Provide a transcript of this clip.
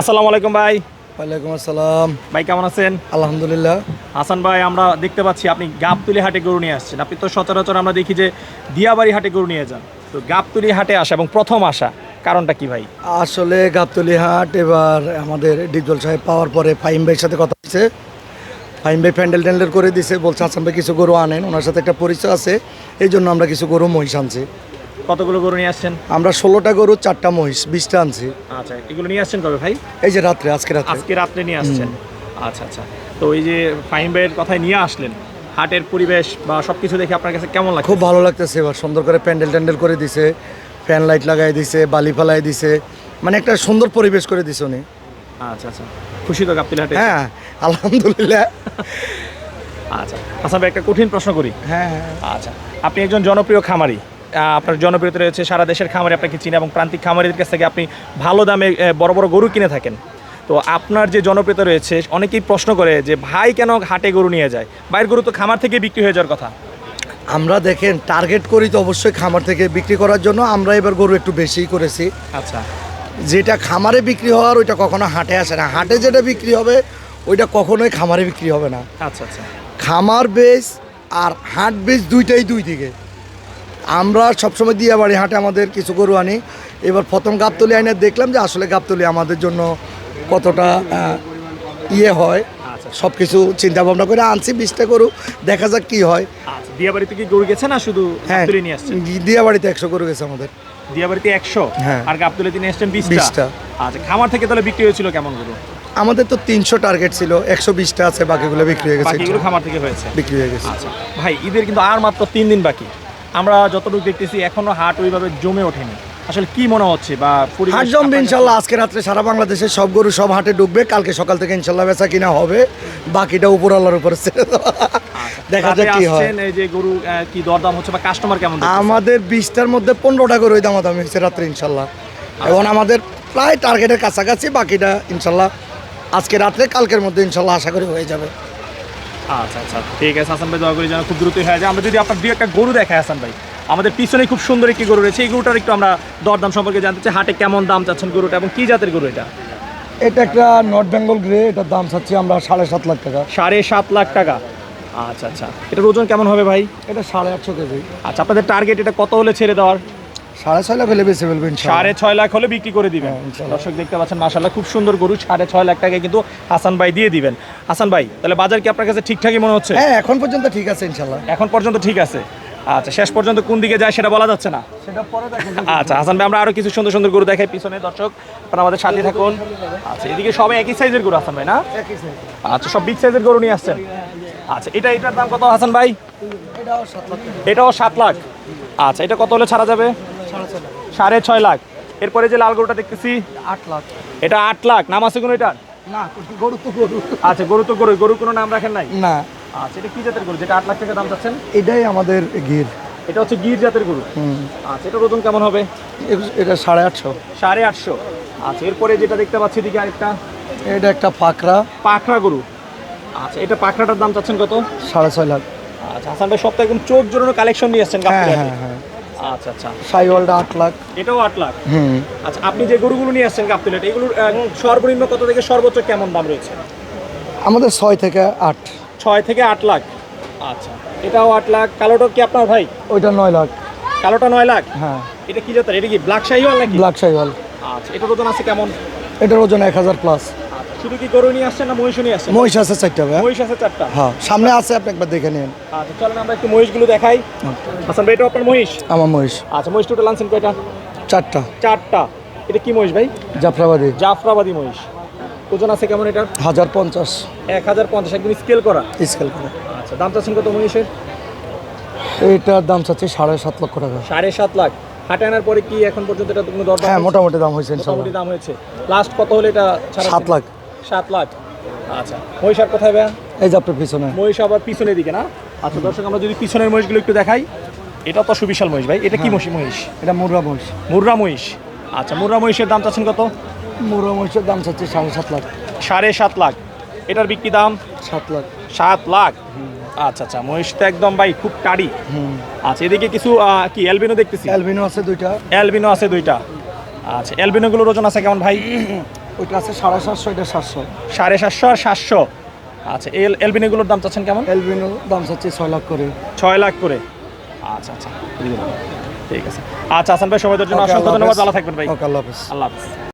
আসসালামু আলাইকুম ভাই। ওয়ালাইকুম আসসালাম। ভাই কেমন আছেন? আলহামদুলিল্লাহ। হাসান ভাই আমরা দেখতে পাচ্ছি আপনি গাবতুলি হাটে গরু নিয়ে আসছেন। আপনি তো সচরাচর আমরা দেখি যে দিয়াবাড়ি হাটে গরু নিয়ে যান। তো গাবতুলি হাটে আসা এবং প্রথম আসা কারণটা কি ভাই? আসলে গাবতলি হাট এবার আমাদের ডিপজল সাহেব পাওয়ার পরে ফাইম ভাইয়ের সাথে কথা হচ্ছে ফাইম ভাই প্যান্ডেল ট্যান্ডেল করে দিছে বলছে হাসান ভাই কিছু গরু আনেন। ওনার সাথে একটা পরিচয় আছে। এই জন্য আমরা কিছু গরু মহিষ আনছি। কতগুলো গরু নিয়ে আসছেন? আমরা ষোলোটা গরু চারটা মহিষ বিশটা আনছি। আচ্ছা এগুলো নিয়ে আসছেন কবে ভাই? এই যে রাত্রে আজকে রাত্রে। আজকে রাত্রে নিয়ে আসছেন। আচ্ছা আচ্ছা। তো এই যে ফাহিম ভাইয়ের কথায় নিয়ে আসলেন হাটের পরিবেশ বা সব কিছু দেখে আপনার কাছে কেমন লাগে খুব ভালো লাগতেছে এবার সুন্দর করে প্যান্ডেল ট্যান্ডেল করে দিছে ফ্যান লাইট লাগাই দিছে বালি ফালাই দিছে মানে একটা সুন্দর পরিবেশ করে দিছে উনি। আচ্ছা আচ্ছা। খুশি তো গাবতুলি হাটে? হ্যাঁ আলহামদুলিল্লাহ। আচ্ছা। ভাই একটা কঠিন প্রশ্ন করি। হ্যাঁ হ্যাঁ। আচ্ছা। আপনি একজন জনপ্রিয় খামারি। আপনার জনপ্রিয়তা রয়েছে সারা দেশের খামারে আপনাকে চিনে এবং প্রান্তিক খামারিদের কাছ থেকে আপনি ভালো দামে বড় বড় গরু কিনে থাকেন। তো আপনার যে জনপ্রিয়তা রয়েছে অনেকেই প্রশ্ন করে যে ভাই কেন হাটে গরু নিয়ে যায়? বাইরের গরু তো খামার থেকে বিক্রি হয়ে যাওয়ার কথা। আমরা দেখেন টার্গেট করি তো অবশ্যই খামার থেকে বিক্রি করার জন্য। আমরা এবার গরু একটু বেশিই করেছি। আচ্ছা। যেটা খামারে বিক্রি হওয়ার ওইটা কখনো হাটে আসে না। হাটে যেটা বিক্রি হবে ওইটা কখনোই খামারে বিক্রি হবে না। আচ্ছা আচ্ছা। খামার বেস আর হাট বেস দুইটাই দুই দিকে। আমরা সবসময় দিয়া বাড়ি হাটে আমাদের কিছু গরু আনি। এবার প্রথম গাবতলি আইনে দেখলাম যে আসলে গাবতলি আমাদের জন্য কতটা ইয়ে হয়। আচ্ছা। সব কিছু চিন্তা ভাবনা করে আনছি বিশটা গরু দেখা যাক কি হয়। আচ্ছা দিয়াবাড়িতে কি গরু গেছে না শুধু হ্যাঁ নিয়ে আসছেন? দিয়া বাড়িতে একশো গরু গেছে আমাদের। দিয়াবাড়িতে একশো? হ্যাঁ। আর গাবতলি নিয়ে আসছেন বিশটা? আচ্ছা খামার থেকে তাহলে বিক্রি হয়েছিল কেমন গরু? আমাদের তো তিনশো টার্গেট ছিল একশো বিশটা আছে বাকিগুলো বিক্রি হয়ে গেছে বাকিগুলো খামার থেকে হয়েছে। বিক্রি হয়ে গেছে। আচ্ছা ভাই ঈদের কিন্তু আর মাত্র তিন দিন বাকি। আমরা যতটুকু দেখতেছি এখনও হাট ওইভাবে জমে ওঠেনি। আসলে কি মনে হচ্ছে বা হাট জমবে ইনশাল্লাহ আজকে রাত্রে সারা বাংলাদেশের সব গরু সব হাটে ডুববে কালকে সকাল থেকে ইনশাল্লাহ বেচা কিনা হবে। বাকিটা উপর আল্লাহর উপরে দেওয়া। দেখা যাক কি হয়। এই যে গরু কি দরদাম হচ্ছে বা কাস্টমার কেমন আমাদের বিশটার মধ্যে পনেরোটা গরু দামাদামি হয়েছে রাত্রে ইনশাল্লাহ। এবং আমাদের প্রায় টার্গেটের কাছাকাছি বাকিটা ইনশাল্লাহ আজকে রাত্রে কালকের মধ্যে ইনশাল্লাহ আশা করি হয়ে যাবে। আচ্ছা আচ্ছা। ঠিক আছে হাসান ভাই দয়া করে যেন খুব দ্রুতই হয়ে যায়। আমরা যদি আপনার দুই একটা গরু দেখাই হাসান ভাই। আমাদের পিছনে খুব সুন্দর একটি গরু রয়েছে। এই গরুটার একটু আমরা দরদাম সম্পর্কে জানতে চাই। হাটে কেমন দাম চাচ্ছেন গরুটা এবং কি জাতের গরু এটা? এটা একটা নর্থ বেঙ্গল গ্রে এটার দাম চাচ্ছি আমরা সাড়ে সাত লাখ টাকা। সাড়ে সাত লাখ টাকা। আচ্ছা আচ্ছা। এটার ওজন কেমন হবে ভাই? এটা সাড়ে আটশো কেজি। আচ্ছা আপনাদের টার্গেট এটা কত হলে ছেড়ে দেওয়ার? সাড়ে ছয় লাখ হলে বেশি ইনশাল্লাহ। সাড়ে ছয় লাখ হলে বিক্রি করে দিবেন। হ্যাঁ, দর্শক দেখতে পাচ্ছেন মাসাল্লাহ খুব সুন্দর গরু সাড়ে ছয় লাখ টাকায় কিন্তু হাসান ভাই দিয়ে দিবেন। হাসান ভাই তাহলে বাজার কি আপনার কাছে ঠিকঠাকই মনে হচ্ছে? হ্যাঁ এখন পর্যন্ত ঠিক আছে ইনশাল্লাহ। এখন পর্যন্ত ঠিক আছে। আচ্ছা শেষ পর্যন্ত কোন দিকে যায় সেটা বলা যাচ্ছে না। সেটা পরে আচ্ছা হাসান ভাই আমরা আরও কিছু সুন্দর সুন্দর গরু দেখাই পিছনে দর্শক। আপনারা আমাদের সাথে থাকুন। আচ্ছা এদিকে সবাই একই সাইজের গরু হাসান ভাই না? আচ্ছা সব বিগ সাইজের গরু নিয়ে আসছেন। আচ্ছা এটা এটার দাম কত হাসান ভাই? এটাও সাত লাখ এটাও সাত লাখ। আচ্ছা এটা কত হলে ছাড়া যাবে? সাড়ে ছয় লাখ। এরপরে যে লাল গরুটা দেখতেছি আট লাখ। এটা আট লাখ। নাম আছে কোনো এটা না গরু তো গরু। আচ্ছা গরু তো গরু। গরু কোনো নাম রাখেন নাই? না। আচ্ছা এটা কি জাতের গরু? যেটা আট লাখ টাকা দাম চাচ্ছেন? এটাই আমাদের গির। এটা হচ্ছে গির জাতের গরু? আচ্ছা এটার ওজন কেমন হবে? এটা সাড়ে আটশো। সাড়ে আটশো। আচ্ছা এরপরে যেটা দেখতে পাচ্ছি দিকে আরেকটা। এটা একটা ফাকরা পাখরা গরু। আচ্ছা এটা পাখরাটার দাম চাচ্ছেন কত? সাড়ে ছয় লাখ। আচ্ছা হাসান ভাই সপ্তাহে একদম চোখ জোড়ানো কালেকশন নিয়ে আসছেন হ্যাঁ হ্যাঁ হ্যাঁ। আচ্ছা আচ্ছা। সাইওয়ালটা আট লাখ। এটাও আট লাখ? হুম। আচ্ছা আপনি যে গরুগুলো নিয়ে আসছেন গাবতলী এগুলোর সর্বনিম্ন কত থেকে সর্বোচ্চ কেমন দাম রয়েছে? আমাদের ছয় থেকে আট। ছয় থেকে আট লাখ। আচ্ছা এটাও আট লাখ। কালোটা কি আপনার ভাই? ওইটা নয় লাখ। কালোটা নয় লাখ? হ্যাঁ। এটা কি জাতের? এটা কি ব্ল্যাক শাহিওয়াল নাকি? ব্ল্যাক সাইওয়াল আচ্ছা এটার ওজন আছে কেমন? এটার ওজন এক হাজার প্লাস শুধু কি গরু নিয়ে আসছেন না মহিষও নিয়ে আসছেন? মহিষ আছে চারটা ভাই মহিষ আছে চারটা? হ্যাঁ সামনে আছে আপনি একবার দেখে নিন। আচ্ছা চলেন আমরা একটু মহিষগুলো দেখাই। হাসান ভাই এটা আপনার মহিষ? আমার মহিষ। আচ্ছা মহিষ টোটাল আনছেন কয়টা? চারটা। চারটা। এটা কি মহিষ ভাই? জাফরাবাদি। জাফরাবাদী মহিষ। ওজন আছে কেমন এটা হাজার পঞ্চাশ। এক হাজার পঞ্চাশ একদম স্কেল করা। স্কেল করে। আচ্ছা দাম চাচ্ছেন কত মহিষের? এইটার দাম চাচ্ছি সাড়ে সাত লক্ষ টাকা। সাড়ে সাত লাখ। হাটে আনার পরে কি এখন পর্যন্ত এটা কোনো দরদাম হ্যাঁ মোটামুটি দাম হয়েছে মোটামুটি দাম হয়েছে। লাস্ট কত হলে এটা সাত লাখ। সাত লাখ। আচ্ছা মহিষ আর কোথায় ভাইয়া? এই যে আপনার পিছনে। মহিষ আবার পিছনের দিকে না? আচ্ছা দর্শক আমরা যদি পিছনের মহিষগুলো একটু দেখাই। এটা তো সুবিশাল মহিষ ভাই। এটা কি মহিষ মহিষ? এটা মুরগা মহিষ। মুর্রা মহিষ। আচ্ছা মুর্রা মহিষের দাম চাচ্ছেন কত? মুরগা মহিষের দাম চাচ্ছি সাড়ে সাত লাখ। সাড়ে সাত লাখ। এটার বিক্রি দাম? সাত লাখ। সাত লাখ। আচ্ছা আচ্ছা মহিষ তো একদম ভাই খুব টাড়ি। আচ্ছা এদিকে কিছু কি অ্যালবিনো দেখতেছি? অ্যালবিনো আছে দুইটা। অ্যালবিনো আছে দুইটা। আচ্ছা অ্যালবিনোগুলোর ওজন আছে কেমন ভাই? ওইটা আছে সাড়ে সাতশো এটা সাতশো। সাড়ে সাতশো আর সাতশো। আচ্ছা এল এলবিনিগুলোর দাম চাচ্ছেন কেমন? এলবিনো দাম চাচ্ছে ছয় লাখ করে। ছয় লাখ করে? আচ্ছা আচ্ছা ঠিক আছে। আচ্ছা হাসান ভাই সময় দেওয়ার জন্য অসংখ্য ধন্যবাদ। ভালো থাকবেন ভাই। আল্লাহ হাফেজ। আল্লাহ হাফিজ।